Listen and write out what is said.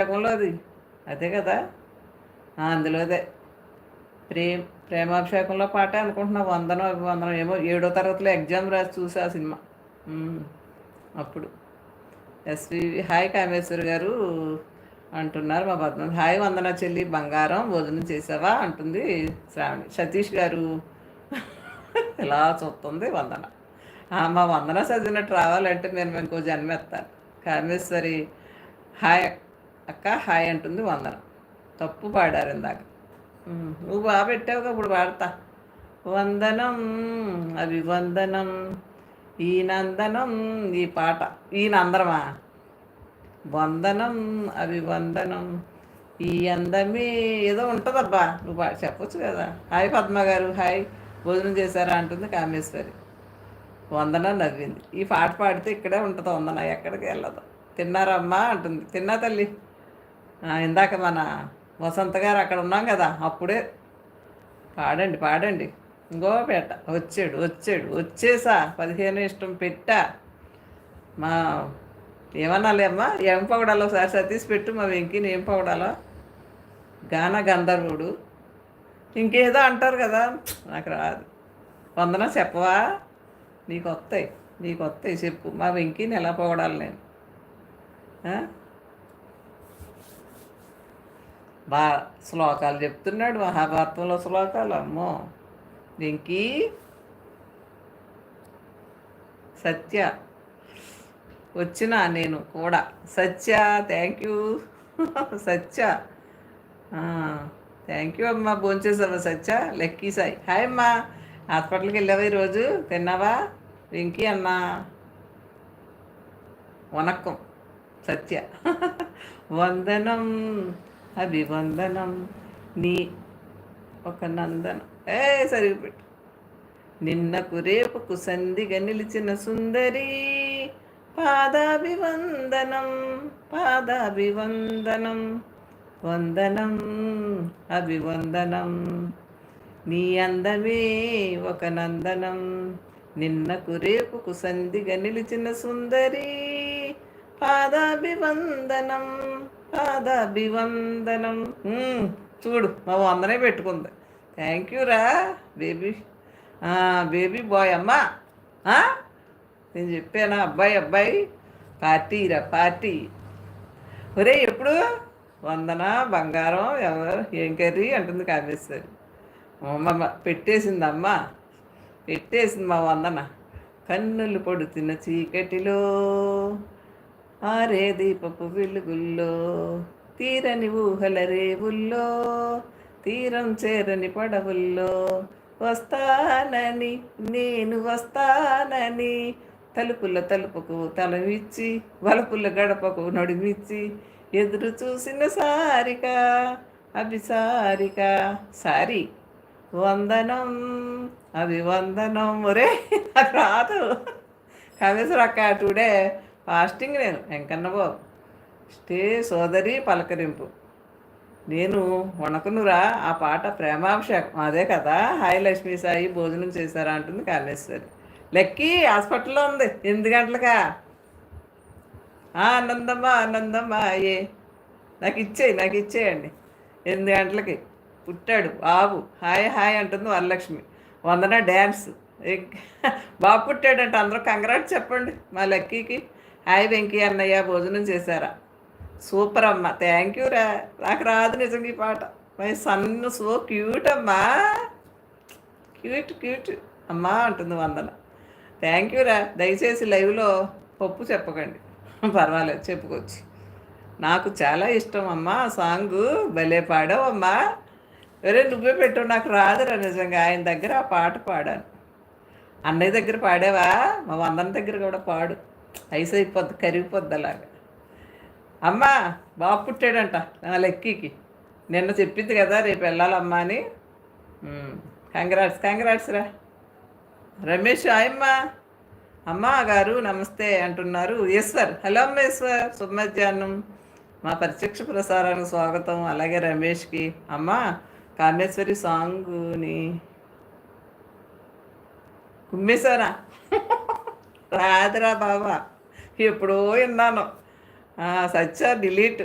ప్రేమలో అది. అదే కదా. అందులోదే ప్రేమ ప్రేమాభిషేకంలో పాటే అనుకుంటున్నా. వందనం అభివందనం ఏమో ఏడో తరగతిలో ఎగ్జామ్ రాసి చూసా ఆ సినిమా. అప్పుడు. ఎస్వి హాయ్ కామేశ్వర్ గారు అంటున్నారు మా పద్మ హాయ్ వందన చెల్లి బంగారం భోజనం చేసావా? అంటుంది శ్రావణి. సతీష్ గారు ఇలా చూస్తుంది వందన? మా వందన చదివినట్టు రావాలంటే నేను ఇంకో జన్మెత్తాను కామేశ్వరి హాయ్ అక్క హాయ్ అంటుంది వందన. తప్పు పాడారు ఇందాక. నువ్వు బాగా పెట్టావు ఇప్పుడు పాడతా. వందనం అభివందనం ఈ నందనం ఈ పాట. ఈ నందనమా? వందనం అభివందనం ఈ అందమే. ఏదో ఉంటుందబ్బా. నువ్వు చెప్పొచ్చు కదా. హాయ్ పద్మ గారు హాయ్. భోజనం చేశారా? అంటుంది కామేశ్వరి. వందన నవ్వింది. ఈ పాట పాడితే ఇక్కడే ఉంటుంది వందన. ఎక్కడికి వెళ్ళదు. తిన్నారమ్మా? అంటుంది. తిన్నా తల్లి. ఇందాక మన వసంత గారు అక్కడ ఉన్నాం కదా అప్పుడే పాడండి పాడండి. ఇంకో పెట్ట వచ్చాడు వచ్చాడు. వచ్చేసా పదిహేను ఇష్టం పెట్టా. మా ఏమన్నాలేమ్మా ఏం పొగడాలో ఒకసారి సతీష్ పెట్టు మా వెంకిని ఏం పొగడాలో గాన గంధర్వుడు. ఇంకేదో అంటారు కదా నాకు రాదు. వందన చెప్పవా? నీకు వస్తాయి నీకు వస్తాయి చెప్పు. మా వెంకిని ఎలా పొగడాలి నేను? బా శ్లోకాలు చెప్తున్నాడు మహాభారతంలో శ్లోకాలు అమ్మో! దీనికి సత్య వచ్చిన నేను కూడా. Satya thank you Satya. Thank you అమ్మా. భోంచేసావా సత్య? లక్కీ సాయి. హాయ్ అమ్మా. హాస్పిటల్కి వెళ్ళావా ఈరోజు? తిన్నావా? వెంకీ అన్నా. వనక్కం సత్య. వందనం. అభివందనం. నీ ఒక నందనం. ఏ సరిపెట్టు. నిన్నకు రేపుకు సంధిగా నిలిచిన సుందరి పాదాభివందనం పాదాభివందనం వందనం అభివందనం. నీ అందమే ఒక నందనం. నిన్నకు రేపుకు సంధిగా నిలిచిన సుందరి పాదాభివందనం. పాదాభివందనం. చూడు మా వందనే పెట్టుకుంది. థ్యాంక్ యూ రా బేబీ బేబీ బాయ్ అమ్మా. నేను చెప్పాను అబ్బాయి అబ్బాయి? పార్టీ రా పార్టీ. ఒరే ఎప్పుడు? వందన బంగారం ఎవరు? ఏం కర్రీ? అంటుంది కామేశ్వరి అమ్మమ్మ పెట్టేసిందమ్మా పెట్టేసింది మా వందన. కన్నులు పొడుతున్న చీకటిలో. ఆరే దీపపు వెలుగుల్లో తీరని ఊహల రేవుల్లో తీరం చేరని పడవుల్లో. వస్తానని నేను వస్తానని తలుపుల తలుపుకు తలమిచ్చి వలపుల గడపకు నడుమిచ్చి ఎదురు చూసిన సారిక అభిసారిక. సారి వందనం అభివందనం. ఒరే రాదు. కామేశ్వర అక్క టుడే ఫాస్టింగ్ నేను వెంకన్న బాబు. స్టే సోదరి పలకరింపు. నేను వణకునురా ఆ పాట ప్రేమాభిషేకం. అదే కదా హాయ్ లక్ష్మీ సాయి భోజనం చేశారా అంటుంది కామేశ్వరి లెక్కి హాస్పిటల్లో ఉంది. ఎనిమిది గంటలకా? ఆనందమ్మా ఆనందమ్మా అయ్యే. నాకు ఇచ్చేయి నాకు ఇచ్చేయండి. ఎనిమిది గంటలకి. పుట్టాడు బాబు. హాయ్ హాయ్ అంటుంది వరలక్ష్మి. వందన డ్యాన్స్. బాబు పుట్టాడంట. అందరూ కంగ్రాట్ చెప్పండి మా లక్కీకి. హాయ్ వెంకీ అన్నయ్య భోజనం చేశారా? సూపర్ అమ్మ. థ్యాంక్ యూ రా. నాకు రాదు నిజంగా ఈ పాట. మై సన్ సో క్యూట్ అమ్మా. క్యూట్ క్యూట్ అమ్మా అంటుంది వందన. థ్యాంక్ యూ రా. దయచేసి లైవ్లో పప్పు చెప్పకండి. పర్వాలేదు చెప్పుకోవచ్చు. నాకు చాలా ఇష్టం అమ్మా. సాంగ్ భలే పాడావమ్మా వేరే నువ్వే పెట్టు నాకు రాదురా నిజంగా. ఆయన దగ్గర ఆ పాట పాడాను. అన్నయ్య దగ్గర పాడావా? మా వందన దగ్గర కూడా పాడు. ఐస్ అయిపోద్ది కరిగిపోద్ది అలాగా అమ్మా బాబు పుట్టాడంట నా లెక్కీకి. నిన్న చెప్పింది కదా రేపు వెళ్ళాలమ్మా అని. కంగ్రాట్స్ కంగ్రాట్స్ రా. రమేష్ ఆయమ్మా అమ్మా. గారు నమస్తే అంటున్నారు. ఈశ్వర్ హలో అమ్మ ఈశ్వర్ శుభమధ్యాహ్నం మా ప్రత్యక్ష ప్రసారానికి స్వాగతం. అలాగే రమేష్కి. అమ్మ కామేశ్వరి సాంగుని కుమ్మేశారా? రాదురా బాబా ఎప్పుడో విన్నాను. సచ్చా డిలీట్.